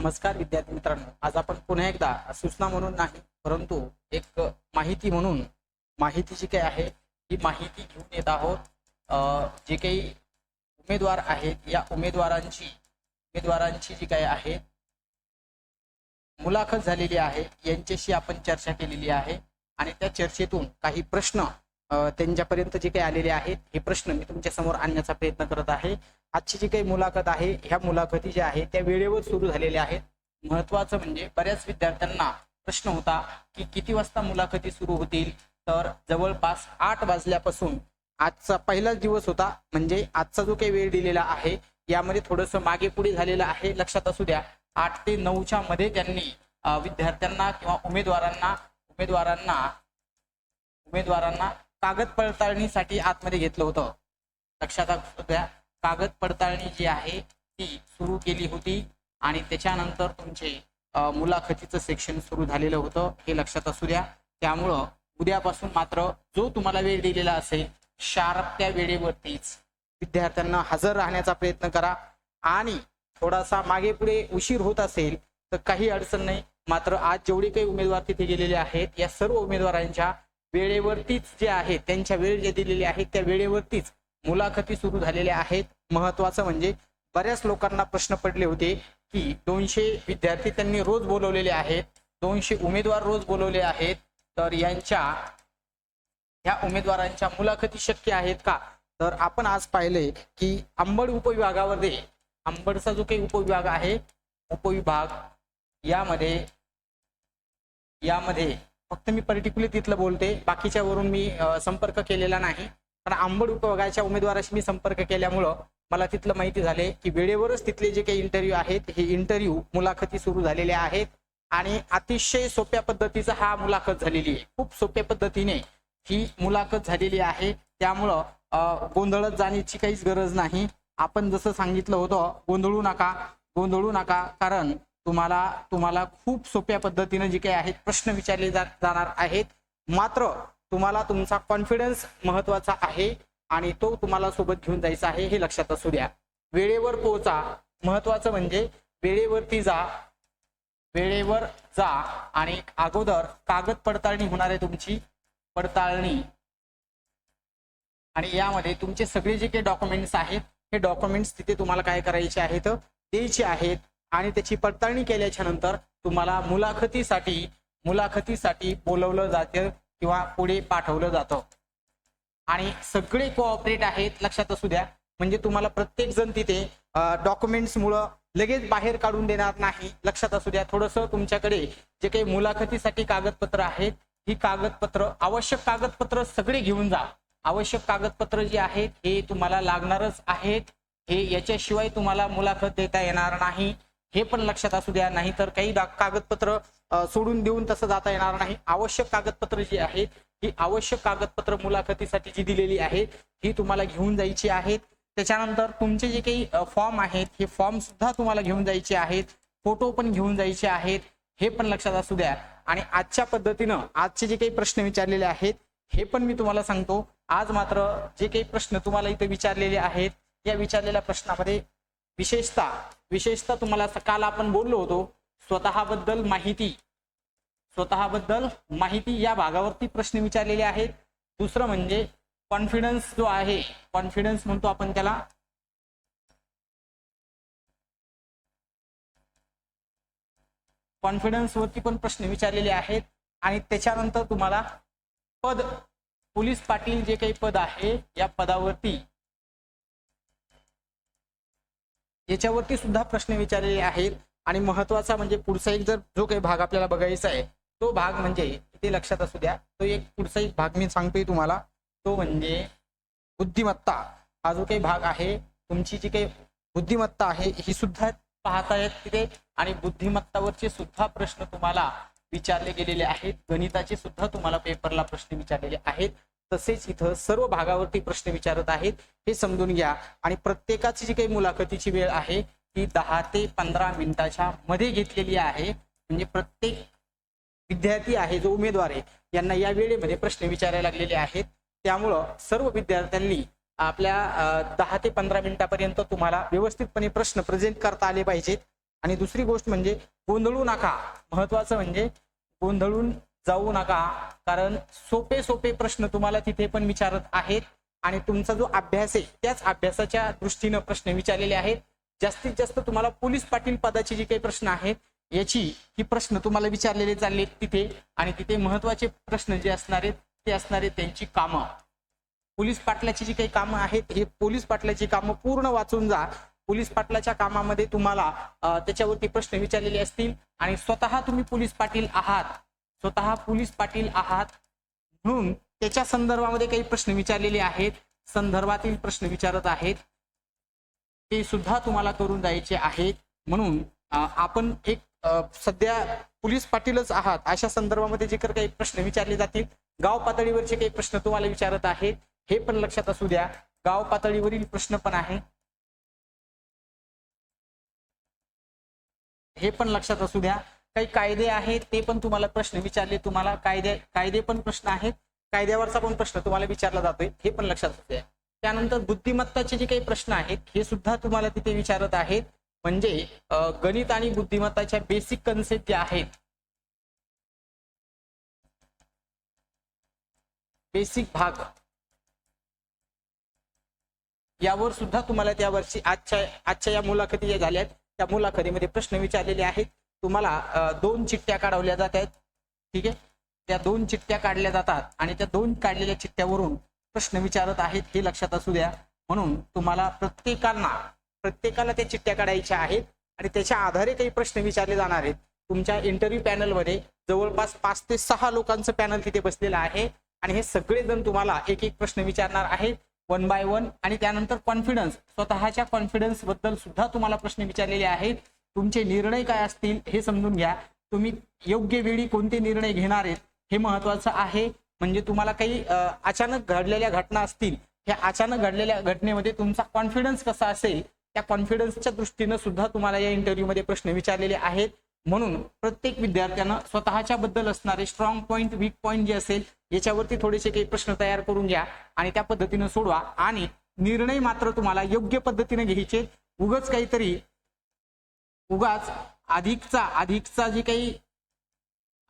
नमस्कार विद्यार्थी मित्रांनो. आज आपण पुन्हा एकदा सूचना म्हणून नाही परंतु एक माहिती म्हणून माहिती जी काही आहे ही माहिती घेऊन येत आहोत. जे काही उमेदवार आहेत या उमेदवारांची उमेदवारांची जी काही आहे मुलाखत झालेली आहे यांच्याशी आपण चर्चा केलेली आहे. आणि त्या चर्चेतून काही प्रश्न त्यांच्यापर्यंत जे काही आलेले आहेत हे प्रश्न मी तुमच्यासमोर आणण्याचा प्रयत्न करत आहे. आजची जी काही मुलाखत आहे ह्या मुलाखती ज्या आहेत त्या वेळेवर सुरू झालेल्या आहेत. महत्वाचं म्हणजे बऱ्याच विद्यार्थ्यांना प्रश्न होता की किती वाजता मुलाखती सुरू होतील? तर जवळपास आठ वाजल्यापासून आजचा पहिलाच दिवस होता. म्हणजे आजचा जो काही वेळ दिलेला आहे यामध्ये थोडस मागे पुढे झालेलं आहे. लक्षात असू द्या आठ ते नऊच्या मध्ये त्यांनी विद्यार्थ्यांना किंवा उमेदवारांना उमेदवारांना उमेदवारांना कागद पडताळणीसाठी आतमध्ये घेतलं होतं. लक्षात असू द्या कागद पडताळणी जी आहे ती सुरू केली होती आणि त्याच्यानंतर तुमचे मुलाखतीचं सेक्शन सुरू झालेलं होतं हे लक्षात असू द्या. त्यामुळं उद्यापासून मात्र जो तुम्हाला वेळ दिलेला असेल शार्प त्या वेळेवरतीच विद्यार्थ्यांना हजर राहण्याचा प्रयत्न करा. आणि थोडासा मागे पुढे उशीर होत असेल तर काही अडचण नाही. मात्र आज जेवढे काही उमेदवार तिथे गेलेले आहेत या सर्व उमेदवारांच्या वेळेवरतीच जे आहेत त्यांच्या वेळ जे दिलेली आहे त्या वेळेवरतीच मुलाखती सुरू झालेल्या आहेत. महत्वाचं म्हणजे बऱ्याच लोकांना प्रश्न पडले होते की दोनशे विद्यार्थी त्यांनी रोज बोलवलेले आहेत. दोनशे उमेदवार रोज बोलवले आहेत. तर यांच्या ह्या उमेदवारांच्या मुलाखती शक्य आहेत का? तर आपण आज पाहिले की अंबड उपविभागामध्ये अंबडचा जो काही उपविभाग आहे उपविभाग यामध्ये यामध्ये फक्त मी पर्टिक्युलर तिथलं बोलते. बाकीच्या वरून मी संपर्क केलेला नाही. पण आंबड उपविभागाच्या उमेदवाराशी मी संपर्क केल्यामुळं मला तिथलं माहिती झाले की वेळेवरच तिथले जे काही इंटरव्ह्यू आहेत हे इंटरव्ह्यू मुलाखती सुरू झालेल्या आहेत. आणि अतिशय सोप्या पद्धतीचा हा मुलाखत झालेली आहे. खूप सोप्या पद्धतीने ही मुलाखत झालेली आहे. त्यामुळं गोंधळत जाण्याची काहीच गरज नाही. आपण जसं सांगितलं होतं गोंधळू नका गोंधळू नका कारण तुम्हाला तुम्हाला खूप सोप्या पद्धतीने जे काही आहेत प्रश्न विचारले जा- जाणार आहेत. मात्र तुम्हाला तुमचा कॉन्फिडन्स महत्त्वाचा आहे आणि तो तुम्हाला सोबत घेऊन जायचा आहे हे लक्षात असू द्या. वेळेवर पोहोचा. महत्वाचं म्हणजे वेळेवरती जा. वेळेवर जा आणि अगोदर कागद पडताळणी होणार आहे तुमची. पडताळणी. आणि यामध्ये तुमचे सगळे जे काही डॉक्युमेंट्स आहेत हे डॉक्युमेंट्स तिथे तुम्हाला काय करायचे आहेत द्यायचे आहेत आणि त्याची पडताळणी केल्याच्यानंतर तुम्हाला मुलाखतीसाठी मुलाखतीसाठी बोलवलं जातं. किंवा पुढे पाठवलं जातं. आणि सगळे कोऑपरेट आहेत लक्षात असू द्या. म्हणजे तुम्हाला प्रत्येक जण तिथे डॉक्युमेंट्समुळं लगेच बाहेर काढून देणार नाही. लक्षात असू द्या. थोडंसं तुमच्याकडे जे काही मुलाखतीसाठी कागदपत्र आहेत ही कागदपत्र आवश्यक कागदपत्र सगळे घेऊन जा. आवश्यक कागदपत्र जी आहेत हे तुम्हाला लागणारच आहेत. हे याच्याशिवाय तुम्हाला मुलाखत देता येणार नाही. हे पण लक्षात असू द्या नाहीतर काही कागदपत्र सोडून देऊन तसं जाता येणार नाही. आवश्यक कागदपत्र जी आहेत ही आवश्यक कागदपत्र मुलाखतीसाठी जी दिलेली आहेत ही तुम्हाला घेऊन जायची आहेत. त्याच्यानंतर तुमचे जे काही फॉर्म आहेत हे फॉर्म सुद्धा तुम्हाला घेऊन जायचे आहेत फोटो पण घेऊन जायचे आहेत हे पण लक्षात असू द्या. आणि आजच्या पद्धतीनं आजचे जे काही प्रश्न विचारलेले आहेत हे पण मी तुम्हाला सांगतो. आज मात्र जे काही प्रश्न तुम्हाला इथे विचारलेले आहेत या विचारलेल्या प्रश्नामध्ये विशेषतः विशेषतः तुम्हाला काल आपण बोललो होतो स्वतःबद्दल माहिती. स्वतःबद्दल माहिती या भागावरती प्रश्न विचारलेले आहेत. दुसरं म्हणजे कॉन्फिडन्स जो आहे कॉन्फिडन्स म्हणतो आपण त्याला. कॉन्फिडन्स वरती पण प्रश्न विचारलेले आहेत. आणि त्याच्यानंतर तुम्हाला पद पोलीस पाटील जे काही पद आहे या पदावरती याच्यावरती सुद्धा प्रश्न विचारलेले आहेत. आणि महत्त्वाचा म्हणजे पुढचा एक जर जो काही भाग आपल्याला बघायचा आहे तो भाग म्हणजे ते लक्षात असू द्या तो एक पुढचा एक भाग मी सांगतोय तुम्हाला. तो म्हणजे बुद्धिमत्ता. हा जो काही भाग आहे तुमची जी काही बुद्धिमत्ता आहे ही सुद्धा पाहतायत तिथे. आणि बुद्धिमत्तावरचे सुद्धा प्रश्न तुम्हाला विचारले गेलेले आहेत. गणिताचे सुद्धा तुम्हाला पेपरला प्रश्न विचारलेले आहेत. तसेच इथं सर्व भागावरती प्रश्न विचारत आहेत हे समजून घ्या. आणि प्रत्येकाची जी काही मुलाखतीची वेळ आहे ती दहा ते पंधरा मिनिटाच्या मध्ये घेतलेली आहे. म्हणजे प्रत्येक विद्यार्थी आहे जो उमेदवार आहे यांना या वेळेमध्ये प्रश्न विचारायला लागलेले आहेत. त्यामुळं सर्व विद्यार्थ्यांनी आपल्या दहा ते पंधरा मिनिटापर्यंत तुम्हाला व्यवस्थितपणे प्रश्न प्रेझेंट करता आले पाहिजेत. आणि दुसरी गोष्ट म्हणजे गोंधळू नका. महत्वाचं म्हणजे गोंधळून जाऊ नका कारण सोपे सोपे प्रश्न तुम्हाला तिथे पण विचारत आहेत आणि तुमचा जो अभ्यास आहे त्याच अभ्यासाच्या दृष्टीनं प्रश्न विचारलेले आहेत. जास्तीत जास्त तुम्हाला पोलीस पाटील पदाचे जे काही प्रश्न आहेत याची ही प्रश्न तुम्हाला विचारलेले चालले तिथे आणि तिथे महत्त्वाचे प्रश्न जे असणार आहेत ते असणार आहेत त्यांची कामं. पोलीस पाटलाची जी काही कामं आहेत हे पोलीस पाटलाची कामं पूर्ण वाचून जा. पोलीस पाटलाच्या कामामध्ये तुम्हाला त्याच्यावरती प्रश्न विचारलेले असतील आणि स्वतः तुम्ही पोलीस पाटील आहात. स्वतः पोलीस पाटील आहात. म्हणून त्याच्या संदर्भामध्ये काही प्रश्न विचारलेले आहेत. संदर्भातील प्रश्न विचारत आहेत. ते सुद्धा तुम्हाला करून जायचे आहेत. म्हणून आपण एक सध्या पोलीस पाटीलच आहात. अशा संदर्भामध्ये जे काही प्रश्न विचारले जातील गाव पातळीवरचे काही प्रश्न तुम्हाला विचारत आहेत हे पण लक्षात असू द्या. गाव पातळीवरील प्रश्न पण आहे. हे पण लक्षात असू द्या. काही कायदे आहेत ते पण तुम्हाला प्रश्न विचारले तुम्हाला कायदे कायदे पण प्रश्न आहेत कायद्यावरचा पण प्रश्न तुम्हाला विचारला जातोय हे पण लक्षात असू द्या त्यानंतर बुद्धिमत्ताचे जे काही प्रश्न आहेत हे सुद्धा तुम्हाला तिथे विचारत आहेत. म्हणजे गणित आणि बुद्धिमत्ताच्या बेसिक कन्सेप्ट ज्या आहेत बेसिक भाग यावर सुद्धा तुम्हाला त्या वर्षी आजच्या आजच्या या मुलाखती ज्या झाल्या आहेत त्या मुलाखतीमध्ये प्रश्न विचारलेले आहेत. तुम्हाला दोन चिठ्ठ्या काढवल्या जात आहेत. ठीक आहे? त्या दोन चिठ्ठ्या काढल्या जातात आणि त्या दोन काढलेल्या चिठ्ठ्यावरून प्रश्न विचारत आहेत हे लक्षात असू द्या. म्हणून तुम्हाला प्रत्येकांना प्रत्येकाला त्या चिठ्ठ्या काढायच्या आहेत आणि त्याच्या आधारे काही प्रश्न विचारले जाणार आहेत. तुमच्या इंटरव्ह्यू पॅनलमध्ये जवळपास पाच ते सहा लोकांचं पॅनल तिथे बसलेलं आहे आणि हे सगळेजण तुम्हाला एक एक प्रश्न विचारणार आहेत वन बाय वन आणि त्यानंतर कॉन्फिडन्स स्वतःच्या कॉन्फिडन्सबद्दल सुद्धा तुम्हाला प्रश्न विचारलेले आहेत. तुमचे निर्णय काय असतील हे समजून घ्या. तुम्ही योग्य वेळी कोणते निर्णय घेणार आहेत हे महत्वाचं आहे. म्हणजे तुम्हाला काही अचानक घडलेल्या घटना असतील ह्या अचानक घडलेल्या घटनेमध्ये तुमचा कॉन्फिडन्स कसा असेल त्या कॉन्फिडन्सच्या दृष्टीनं सुद्धा तुम्हाला या इंटरव्ह्यूमध्ये प्रश्न विचारलेले आहेत. म्हणून प्रत्येक विद्यार्थ्यानं स्वतःच्या बद्दल असणारे स्ट्रॉंग पॉईंट वीक पॉईंट जे असेल याच्यावरती थोडेसे काही प्रश्न तयार करून घ्या आणि त्या पद्धतीनं सोडवा. आणि निर्णय मात्र तुम्हाला योग्य पद्धतीने घ्यायचे उगच काहीतरी उगाच अधिकचा अधिकचा जे काही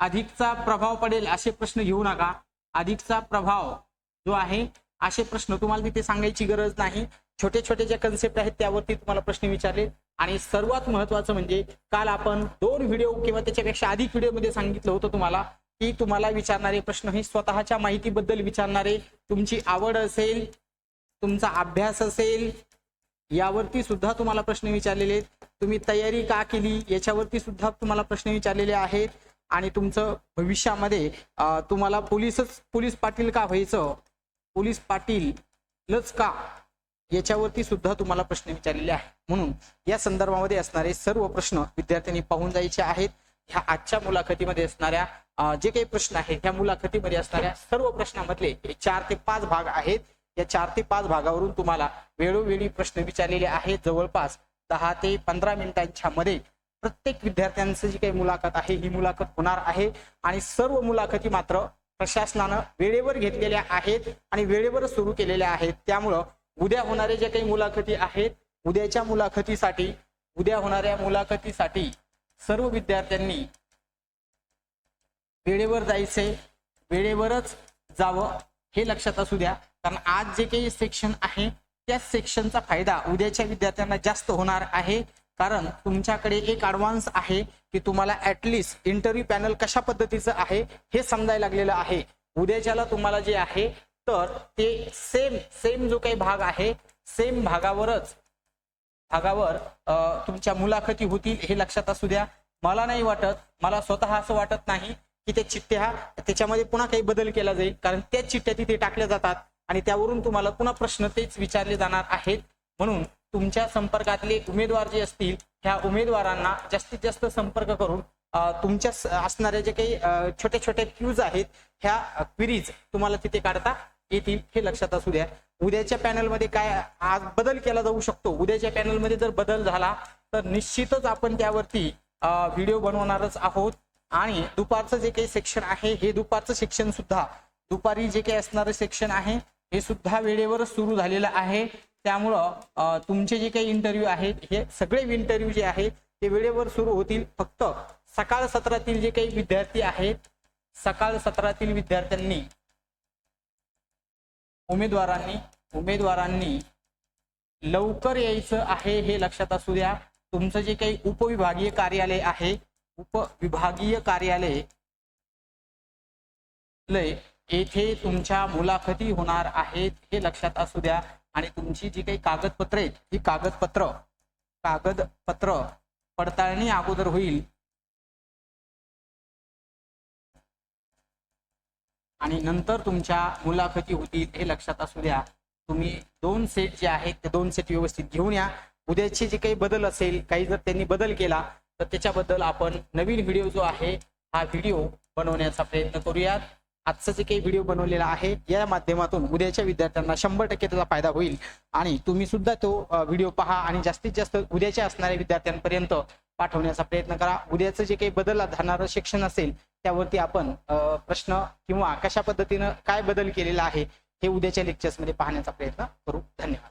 अधिकचा प्रभाव पडेल असे प्रश्न घेऊ नका. अधिकचा प्रभाव जो आहे असे प्रश्न तुम्हाला तिथे सांगायची गरज नाही. छोटे छोटे जे कन्सेप्ट आहेत त्यावरती तुम्हाला प्रश्न विचारले. आणि सर्वात महत्वाचं म्हणजे काल आपण दोन व्हिडिओ किंवा त्याच्यापेक्षा अधिक व्हिडिओमध्ये सांगितलं होतं तुम्हाला की तुम्हाला विचारणारे प्रश्न हे स्वतःच्या माहितीबद्दल विचारणारे तुमची आवड असेल तुमचा अभ्यास असेल यावरती सुद्धा तुम्हाला प्रश्न विचारलेले आहेत. तुम्ही तयारी का केली? याच्यावरती सुद्धा तुम्हाला प्रश्न विचारलेले आहेत. आणि तुमचं भविष्यामध्ये तुम्हाला पोलीसच पोलीस पाटील का व्हायचं? पोलीस पाटीलच का? याच्यावरती सुद्धा तुम्हाला प्रश्न विचारलेले आहे म्हणून या संदर्भामध्ये असणारे सर्व प्रश्न विद्यार्थ्यांनी पाहून जायचे आहेत. ह्या आजच्या मुलाखतीमध्ये असणाऱ्या जे काही प्रश्न आहेत ह्या मुलाखतीमध्ये असणाऱ्या सर्व प्रश्नामधले चार ते पाच भाग आहेत. या चार ते पाच भागावरून तुम्हाला वेळोवेळी प्रश्न विचारलेले आहेत. जवळपास दहा ते पंधरा मिनिटांच्या मध्ये प्रत्येक विद्यार्थ्यांचं जी काही मुलाखत आहे ही मुलाखत होणार आहे. आणि सर्व मुलाखती मात्र प्रशासनानं वेळेवर घेतलेल्या आहेत आणि वेळेवर सुरू केलेल्या आहेत. त्यामुळं उद्या होणारे ज्या काही मुलाखती आहेत उद्याच्या मुलाखतीसाठी उद्या होणाऱ्या मुलाखतीसाठी सर्व विद्यार्थ्यांनी वेळेवर जायचे वेळेवरच जावं हे लक्षात असू द्या. कारण आज जे काही सेक्शन आहे त्या सेक्शनचा फायदा उद्याच्या विद्यार्थ्यांना जास्त होणार आहे. कारण तुमच्याकडे एक ॲडव्हान्स आहे की तुम्हाला ऍटलिस्ट इंटरव्ह्यू पॅनल कशा पद्धतीचं आहे हे समजायला लागलेलं आहे. उद्याच्याला तुम्हाला जे आहे तर ते सेम सेम जो काही भाग आहे सेम भागावरच भागावर तुमच्या मुलाखती होतील हे लक्षात असू द्या. मला नाही वाटत मला स्वतः असं वाटत नाही की त्या चिठ्ठ्या त्याच्यामध्ये पुन्हा काही बदल केला जाईल. कारण त्याच चिठ्ठ्या तिथे टाकल्या जातात. आणि त्यावरून तुम्हाला पुन्हा प्रश्न तेच विचारले जाणार आहेत. म्हणून तुमच्या संपर्कातले उमेदवार जे असतील ह्या उमेदवारांना जास्तीत जास्त संपर्क करून तुमच्या असणाऱ्या जे काही छोटे छोट्या छोट्या क्यूज आहेत ह्या क्विरीज तुम्हाला तिथे काढता येतील हे लक्षात असू द्या. उद्याच्या पॅनलमध्ये काय आज बदल केला जाऊ शकतो. उद्याच्या पॅनलमध्ये जर बदल झाला तर निश्चितच आपण त्यावरती व्हिडिओ बनवणारच आहोत. आणि दुपारचं जे काही सेक्शन आहे हे दुपारचं सेक्शन सुद्धा दुपारी जे काही असणारं सेक्शन आहे हे सुद्धा वेळेवर सुरू झालेलं आहे. त्यामुळं तुमचे जे काही इंटरव्ह्यू आहेत हे सगळे इंटरव्ह्यू जे आहेत ते वेळेवर सुरू होतील. फक्त सकाळ सत्रातील जे काही विद्यार्थी आहेत सकाळ सत्रातील विद्यार्थ्यांनी उमेदवारांनी उमेदवारांनी लवकर यायचं आहे हे लक्षात असू द्या. तुमचं जे काही उपविभागीय कार्यालय आहे उपविभागीय कार्यालय लय येथे तुमच्या मुलाखती होणार आहेत हे लक्षात असू द्या. आणि तुमची जी काही कागदपत्र आहेत ही कागदपत्र कागदपत्र पडताळणी अगोदर होईल. आणि नंतर तुमच्या मुलाखती होतील हे लक्षात असू द्या. तुम्ही दोन सेट जे आहेत ते दोन सेट व्यवस्थित घेऊन या. उद्याचे जे काही बदल असेल काही जर त्यांनी बदल केला तर त्याच्याबद्दल आपण नवीन व्हिडिओ जो आहे हा व्हिडिओ बनवण्याचा प्रयत्न करूयात. आजचा जे काही व्हिडिओ बनवलेला आहे या माध्यमातून उद्याच्या विद्यार्थ्यांना शंभर टक्के त्याचा फायदा होईल. आणि तुम्ही सुद्धा तो व्हिडिओ पहा आणि जास्तीत जास्त उद्याच्या असणाऱ्या विद्यार्थ्यांपर्यंत पाठवण्याचा प्रयत्न करा. उद्याचं जे काही बदल जाणारं शिक्षण असेल त्यावरती आपण प्रश्न किंवा कशा पद्धतीनं काय बदल केलेला आहे हे उद्याच्या लेक्चर्समध्ये पाहण्याचा प्रयत्न करू. धन्यवाद.